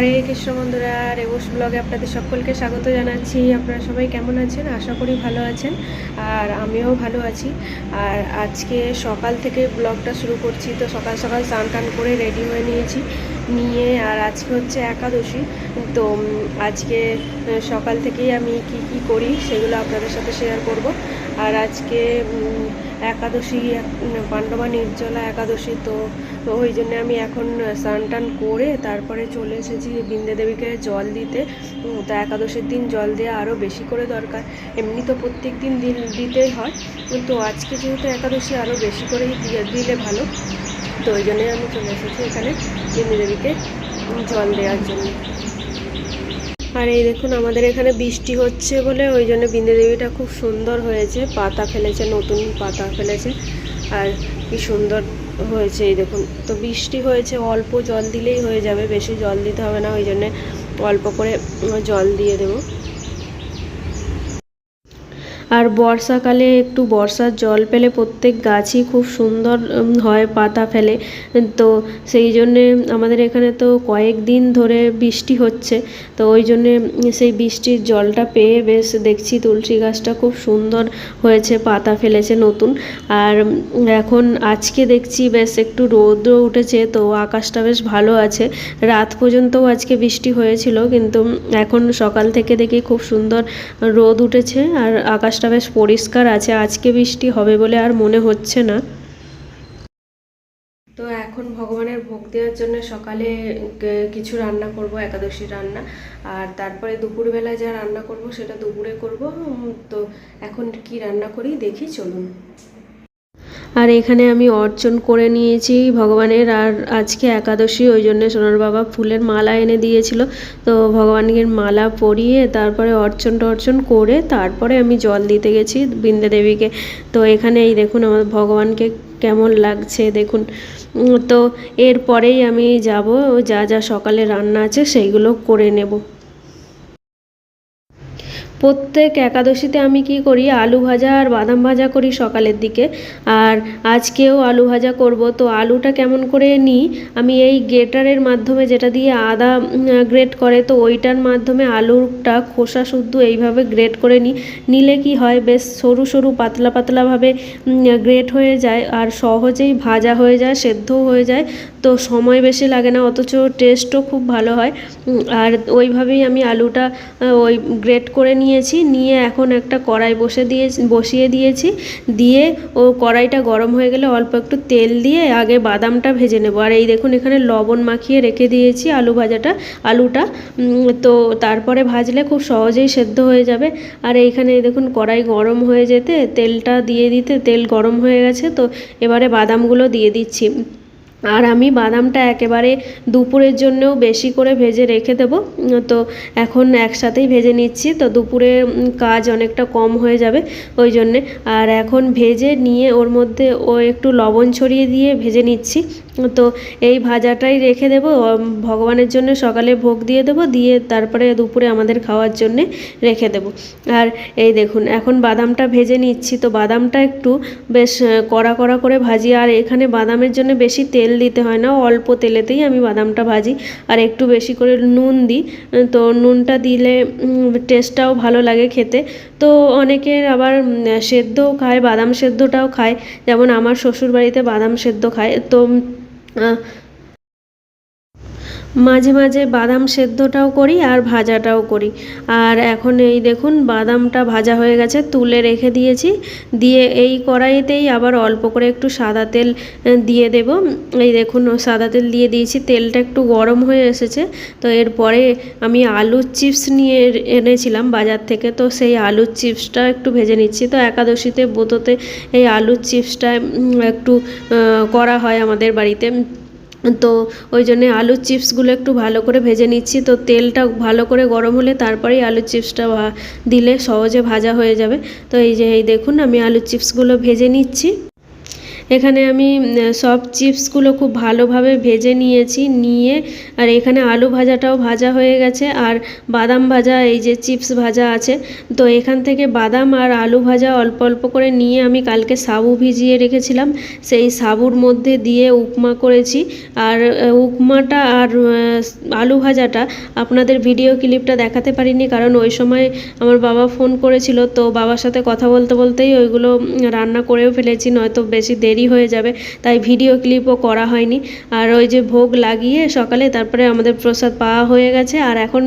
হরে কৃষ্ণ বন্ধুরা রেবস ব্লগে আপনাদের সকলকে স্বাগত জানাচ্ছি। আপনারা সবাই কেমন আছেন? আশা করি ভালো আছেন, আর আমিও ভালো আছি। আর আজকে সকাল থেকে ব্লগটা শুরু করছি, তো সকাল সকাল স্নান টান করে রেডি হয়ে নিয়েছি নিয়ে, আর আজকে হচ্ছে একাদশী। তো আজকে সকাল থেকেই আমি কি কি করি সেগুলো আপনাদের সাথে শেয়ার করব। আর আজকে একাদশী পাণ্ডবা নির্জলা একাদশী, তো ওই জন্য আমি এখন স্নান টান করে তারপরে চলে এসেছি বিন্দে দেবীকে জল দিতে তো একাদশীর দিন জল দেওয়া আরও বেশি করে দরকার। এমনি তো প্রত্যেক দিন দিতেই হয়, কিন্তু আজকে যেহেতু একাদশী আরও বেশি করেই দিয়ে, দিলে ভালো। তো ওই জন্যই আমি চলে এসেছি এখানে বিন্দে দেবীকে জল দেওয়ার জন্য। আর এই দেখুন, আমাদের এখানে বৃষ্টি হচ্ছে বলে, ওই জন্য বিন্দে দেবীটা খুব সুন্দর হয়েছে, পাতা ফেলেছে, নতুন পাতা ফেলেছে। আর কি সুন্দর হয়েছে, এই দেখুন। তো বৃষ্টি হয়েছে, অল্প জল দিলেই হয়ে যাবে, বেশি জল দিতে হবে না, ওই জন্যে অল্প করে জল দিয়ে দেবো। আর বর্ষাকালে একটু বর্ষার জল পেলে প্রত্যেক গাছই খুব সুন্দর হয় পাতা ফেলে। তো সেই জন্যে আমাদের এখানে তো কয়েকদিন ধরে বৃষ্টি হচ্ছে। তো ওই জন্যে সেই বৃষ্টির জলটা পেয়ে বেশ দেখছি তুলসী গাছটা খুব সুন্দর হয়েছে, পাতা ফেলেছে নতুন। আর এখন আজকে দেখছি বেশ একটু রৌদ্র উঠেছে, তো আকাশটা বেশ ভালো আছে। রাত পর্যন্তও আজকে বৃষ্টি হয়েছিল, কিন্তু এখন সকাল থেকে দেখি খুব সুন্দর রোদ উঠেছে। আর আকাশটা বেশ পরিষ্কার আছে, আজকে বৃষ্টি হবে বলে আর মনে হচ্ছে না। তো এখন ভগবানের ভোগ দেওয়ার জন্য সকালে কিছু রান্না করব একাদশী রান্না। আর তারপরে দুপুরবেলায় যা রান্না করব, সেটা দুপুরে করব। তো এখন কি রান্না করি, দেখি, চলুন। আর এখানে আমি অর্চন করে নিয়েছি ভগবানের, আর আজকে একাদশী, ওই জন্য সোনার বাবা ফুলের মালা এনে দিয়েছিল। তো ভগবানকে মালা পরিয়ে তারপরে অর্চন টর্চন করে তারপরে আমি জল দিতে গেছি বৃন্দে দেবীকে। তো এখানে এই দেখুন আমার ভগবানকে কেমন লাগছে, দেখুন। তো এরপরেই আমি যাব, যা যা সকালে রান্না আছে সেইগুলো করে নেব। প্রত্যেক একাদশীতে আমি কি করি? আলু ভাজা আর বাদাম ভাজা করি সকালের দিকে। আর আজকেও আলু ভাজা করব। তো আলুটা কেমন করে নিই? আমি এই গ্রেটারের মাধ্যমে যেটা দিয়ে আদা গ্রেট করে, তো ওইটার মাধ্যমে আলুটা খোসা শুদ্ধ এইভাবে গ্রেট করে নিই। নিলে কি হয়? বেশ সরু সরু পাতলা পাতলাভাবে গ্রেট হয়ে যায় আর সহজেই ভাজা হয়ে যায় সেদ্ধ হয়ে যায়। তো সময় বেশি লাগে না, অথচ টেস্টও খুব ভালো হয়। আর ওইভাবেই আমি আলুটা ওই গ্রেট করে নিয়েছি, নিয়ে এখন একটা কড়াই বসে দিয়ে, বসিয়ে দিয়েছি। দিয়ে ও কড়াইটা গরম হয়ে গেলে অল্প একটু তেল দিয়ে আগে বাদামটা ভেজে নেব। আর এই দেখুন, এখানে লবণ মাখিয়ে রেখে দিয়েছি আলু ভাজাটা, আলুটা। তো তারপরে ভাজলে খুব সহজেই সেদ্ধ হয়ে যাবে। আর এইখানে এই দেখুন, কড়াই গরম হয়ে যেতে, তেলটা দিয়ে দিতে, তেল গরম হয়ে গেছে, তো এবারে বাদামগুলো দিয়ে দিচ্ছি। আর আমি বাদামটা একেবারে দুপুরের জন্যও বেশি করে ভেজে রেখে দেবো। তো এখন একসাথেই ভেজে নিচ্ছি। তো দুপুরে কাজ অনেকটা কম হয়ে যাবে ওই জন্যে। আর এখন ভেজে নিয়ে ওর মধ্যে ও একটু লবণ ছড়িয়ে দিয়ে ভেজে নিচ্ছি। তো এই ভাজাটাই রেখে দেবো। ভগবানের জন্য সকালে ভোগ দিয়ে দেবো। দিয়ে তারপরে দুপুরে আমাদের খাওয়ার জন্যে রেখে দেবো। আর এই দেখুন, এখন বাদামটা ভেজে নিচ্ছি। তো বাদামটা একটু বেশ কড়া কড়া করে ভাজি। আর এখানে বাদামের জন্য বেশি তেল দিতে হয় না, অল্প তেলেতেই আমি বাদামটা ভাজি। আর একটু বেশি করে নুন দিই। তো নুনটা দিলে টেস্টটাও ভালো লাগে খেতে। তো অনেকের আবার সেদ্ধও খায়, বাদাম সেদ্ধটাও খায়। যেমন আমার শ্বশুরবাড়িতে বাদাম সেদ্ধ খায়। তো মাঝে মাঝে বাদাম সেদ্ধটাও করি আর ভাজাটাও করি। আর এখন এই দেখুন, বাদামটা ভাজা হয়ে গেছে, তুলে রেখে দিয়েছি। দিয়ে এই কড়াইতেই আবার অল্প করে একটু সাদা তেল দিয়ে দেব। এই দেখুন, সাদা তেল দিয়ে দিয়েছি, তেলটা একটু গরম হয়ে এসেছে। তো এরপরে আমি আলুর চিপস নিয়ে এনেছিলাম বাজার থেকে, তো সেই আলুর চিপসটা একটু ভেজে নিচ্ছি। তো একাদশীতে বোততে এই আলুর চিপসটা একটু করা হয় আমাদের বাড়িতে। তো ওই জন্যে আলুর চিপসগুলো একটু ভালো করে ভেজে নিচ্ছি। তো তেলটা ভালো করে গরম হলে তারপরেই আলুর চিপসটা দিলে সহজে ভাজা হয়ে যাবে। তো এই যে, এই দেখুন আমি আলুর চিপসগুলো ভেজে নিচ্ছি। এখানে আমি সব চিপসগুলো খুব ভালোভাবে ভেজে নিয়েছি, নিয়ে, আর এখানে আলু ভাজাটাও ভাজা হয়ে গেছে, আর বাদাম ভাজা, এই যে চিপস ভাজা আছে, তো এখান থেকে বাদাম আর আলু ভাজা অল্প অল্প করে নিয়ে আমি কালকে সাবু ভিজিয়ে রেখেছিলাম, সেই সাবুর মধ্যে দিয়ে উপমা করেছি, আর উপমাটা আর আলু ভাজাটা আপনাদের ভিডিও ক্লিপটা দেখাতে পারিনি, কারণ ওই সময় আমার বাবা ফোন করেছিল, তো বাবার সাথে কথা বলতে বলতেই ওইগুলো রান্না করেও ফেলেছি, নয়তো বেশি দেরি হয়ে যাবে, তাই ভিডিও ক্লিপও করা হয়নি। আর ওই যে ভোগ লাগিয়ে সকালে তারপরে আমাদের প্রসাদ পাওয়া হয়ে গেছে। আর এখন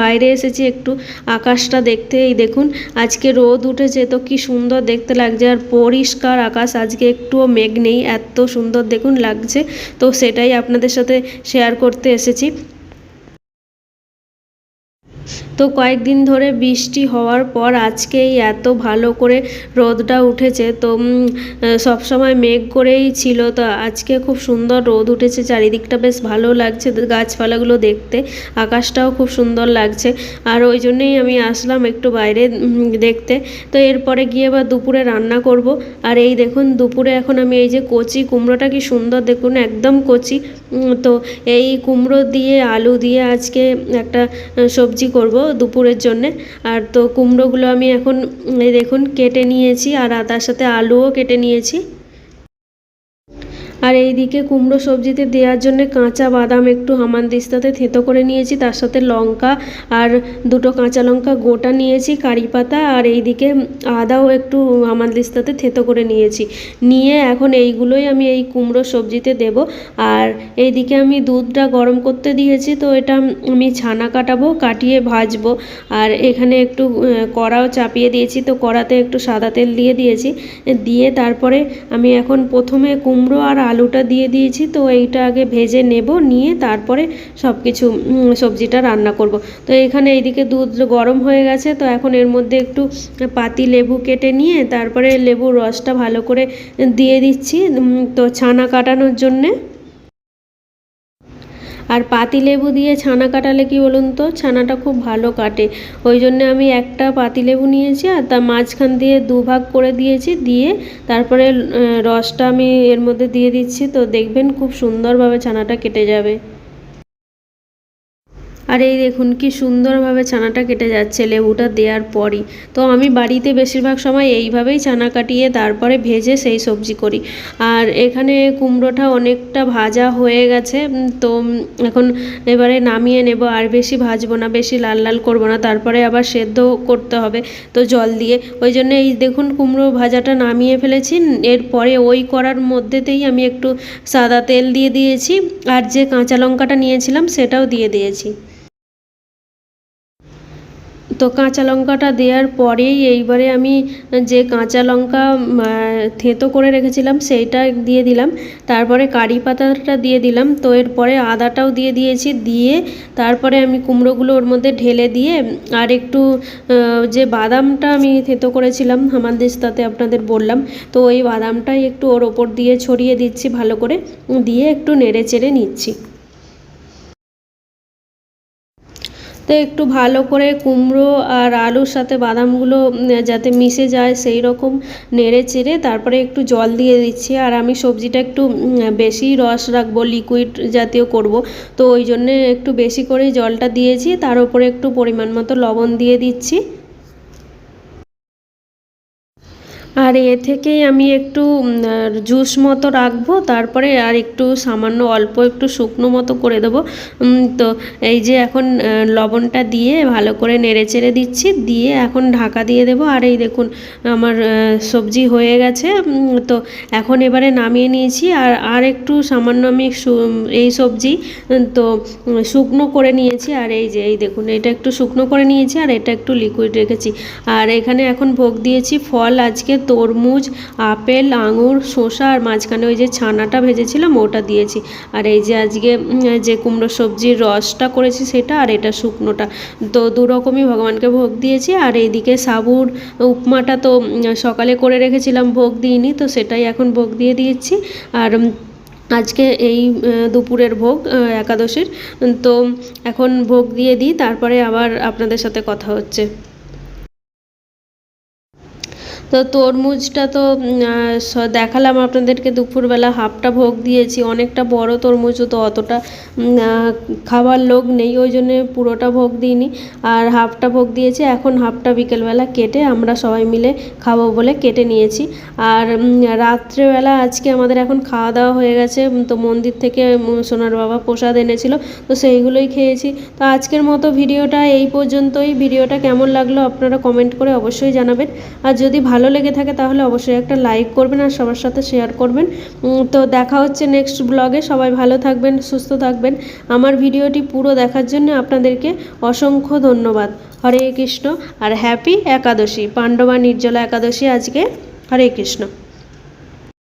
বাইরে এসেছি একটু আকাশটা দেখতে এই দেখুন। আজকে রোদ উঠেছে, তো কি সুন্দর দেখতে লাগছে। আর পরিষ্কার আকাশ, আজকে একটুও মেঘ নেই, এত সুন্দর দেখুন লাগছে। তো সেটাই আপনাদের সাথে শেয়ার করতে এসেছি। তো কয়েকদিন ধরে বৃষ্টি হওয়ার পর আজকেই এত ভালো করে রোদটা উঠেছে। তো সব সময় মেঘ করেই ছিল। তো আজকে খুব সুন্দর রোদ উঠেছে। চারিদিকটা বেশ ভালো লাগছে গাছপালাগুলো দেখতে। আকাশটাও খুব সুন্দর লাগছে। আর ওই জন্যই আমি আসলাম একটু বাইরে দেখতে। তো এরপরে গিয়ে এবার দুপুরে রান্না করব। আর এই দেখুন, দুপুরে এখন আমি এই যে কচি কুমড়োটা কি সুন্দর দেখুন, একদম কচি। তো এই কুমড়ো দিয়ে, আলু দিয়ে আজকে একটা সবজি করব। দুপুরের জন্যে। আর তো কুমড়োগুলো আমি এখন দেখুন, কেটে নিয়েছি, আর তার সাথে আলুও কেটে নিয়েছি। আর এইদিকে কুমড়ো সবজিতে দেওয়ার জন্য কাঁচা বাদাম একটু হামানদিস্তাতে থেঁতো করে নিয়েছি। তার সাথে লঙ্কা আর দুটো কাঁচা লঙ্কা গোটা নিয়েছি, কারি পাতা আর এইদিকে আদাও একটু হামানদিস্তাতে থেঁতো করে নিয়েছি। নিয়ে এখন এইগুলোই আমি এই কুমড়ো সবজিতে দেব। আর এইদিকে আমি দুধটা গরম করতে দিয়েছি, তো এটা আমি ছানা কাটাবো, কাটিয়ে ভাজবো। আর এখানে একটু কড়াও চাপিয়ে দিয়েছি, তো কড়াতে একটু সাদা তেল দিয়ে দিয়েছি। দিয়ে তারপরে আমি এখন প্রথমে কুমড়ো আর আলুটা দিয়ে দিয়েছি, তো এইটা আগে ভেজে নেব, নিয়ে তারপরে সব কিছু সবজিটা রান্না করব। তো এখানে এইদিকে দুধ গরম হয়ে গেছে, তো এখন এর মধ্যে একটু পাতি লেবু কেটে নিয়ে তারপরে লেবুর রসটা ভালো করে দিয়ে দিচ্ছি তো ছানা কাটানোর জন্যে। আর পাতিলেবু দিয়ে ছানা কাটালে কি বলুন তো, ছানাটা খুব ভালো কাটে। ওই জন্য আমি একটা পাতিলেবু নিয়েছি আর তার মাঝখান দিয়ে দুভাগ করে দিয়েছি, দিয়ে তারপরে রসটা আমি এর মধ্যে দিয়ে দিচ্ছি। তো দেখবেন খুব সুন্দরভাবে ছানাটা কেটে যাবে। আর এই দেখুন, কি সুন্দরভাবে ছানাটা কেটে যাচ্ছে লেবুটা দেওয়ার পরই। তো আমি বাড়িতে বেশিরভাগ সময় এইভাবেই ছানা কাটিয়ে তারপরে ভেজে সেই সবজি করি। আর এখানে কুমড়োটা অনেকটা ভাজা হয়ে গেছে তো এখন এবারে নামিয়ে নেব। আর বেশি ভাজবো না, বেশি লাল লাল করব না, তারপরে আবার সেদ্ধ করতে হবে তো জল দিয়ে। ওই জন্য এই দেখুন, কুমড়ো ভাজাটা নামিয়ে ফেলেছি। এরপরে ওই করার মধ্যেতেই আমি একটু সাদা তেল দিয়ে দিয়েছি। আর যে কাঁচা লঙ্কাটা নিয়েছিলাম, সেটাও দিয়ে দিয়েছি। তো কাঁচা লঙ্কাটা দেওয়ার পরেই এইবারে আমি যে কাঁচা লঙ্কা থেঁতো করে রেখেছিলাম সেইটা দিয়ে দিলাম। তারপরে কারি পাতাটা দিয়ে দিলাম। তো এরপরে আদাটাও দিয়ে দিয়েছি। দিয়ে তারপরে আমি কুমড়োগুলো ওর মধ্যে ঢেলে দিয়ে, আর একটু যে বাদামটা আমি থেঁতো করেছিলাম হামানদিস্তাতে আপনাদের বললাম, তো ওই বাদামটাই একটু ওর ওপর দিয়ে ছড়িয়ে দিচ্ছি ভালো করে। দিয়ে একটু নেড়ে চেড়ে নিচ্ছি। তো একটু ভালো করে কুমড়ো আর আলুর সাথে বাদামগুলো যাতে মিশে যায় সেই রকম নেড়ে চেড়ে তারপরে একটু জল দিয়ে দিচ্ছি। আর আমি সবজিটা একটু বেশি রস রাখব লিকুইড জাতীয় করব। তো ওই জন্যে একটু বেশি করে জলটা দিয়েছি। তার উপরে একটু পরিমাণ মতো লবণ দিয়ে দিচ্ছি। আর এ থেকেই আমি একটু জুস মতো রাখব, তারপরে আর একটু সামান্য অল্প একটু শুকনো মতো করে দেবো। তো এই যে এখন লবণটা দিয়ে ভালো করে নেড়ে চেড়ে দিচ্ছি, দিয়ে এখন ঢাকা দিয়ে দেবো। আর এই দেখুন, আমার সবজি হয়ে গেছে। তো এখন এবারে নামিয়ে নিয়েছি। আর আর একটু সামান্য আমি এই সবজি তো শুকনো করে নিয়েছি। আর এই যে, এই দেখুন, এটা একটু শুকনো করে নিয়েছি, আর এটা একটু লিকুইড রেখেছি। আর এখানে এখন ভোগ দিয়েছি ফল। আজকে তরমুজ, আপেল, আঙুর, শসা আর মাঝখানে ওই যে ছানাটা ভেজেছিলাম ওটা দিয়েছি। আর এই যে আজকে যে কুমড়ো সবজির রসটা করেছি সেটা আর এটা শুকনোটা। তো দু রকমই ভগবানকে ভোগ দিয়েছি। আর এইদিকে সাবুর উপমাটা তো সকালে করে রেখেছিলাম, ভোগ দিইনি, তো সেটাই এখন ভোগ দিয়ে দিয়েছি। আর আজকে এই দুপুরের ভোগ একাদশীর। তো এখন ভোগ দিয়ে দিই, তারপরে আবার আপনাদের সাথে কথা হচ্ছে। তো তরমুজটা তো দেখালাম আপনাদেরকে, দুপুরবেলা হাফটা ভোগ দিয়েছি, অনেকটা বড় তরমুজও তো অতটা খাবার লোক নেই, ওই জন্য পুরোটা ভোগ দিইনি, আর হাফটা ভোগ দিয়েছি, এখন হাফটা বিকেলবেলা কেটে আমরা সবাই মিলে খাব বলে কেটে নিয়েছি, আর রাত্রেবেলা আজকে আমাদের এখন খাওয়া দাওয়া হয়ে গেছে তো মন্দির থেকে সোনার বাবা প্রসাদ এনেছিল, তো সেইগুলোই খেয়েছি, তো আজকের মতো ভিডিওটা এই পর্যন্তই, ভিডিওটা কেমন লাগল আপনারা কমেন্ট করে অবশ্যই জানাবেন, আর যদি ভালো লেগে থাকে তাহলে অবশ্যই একটা লাইক করবেন আর সবার সাথে শেয়ার করবেন। তো দেখা হচ্ছে নেক্সট ব্লগে সবাই ভালো থাকবেন, সুস্থ থাকবেন। আমার ভিডিওটি পুরো দেখার জন্য আপনাদেরকে অসংখ্য ধন্যবাদ। হরে কৃষ্ণ আর হ্যাপি একাদশী, পাণ্ডবা নির্জলা একাদশী আজকে। হরে কৃষ্ণ।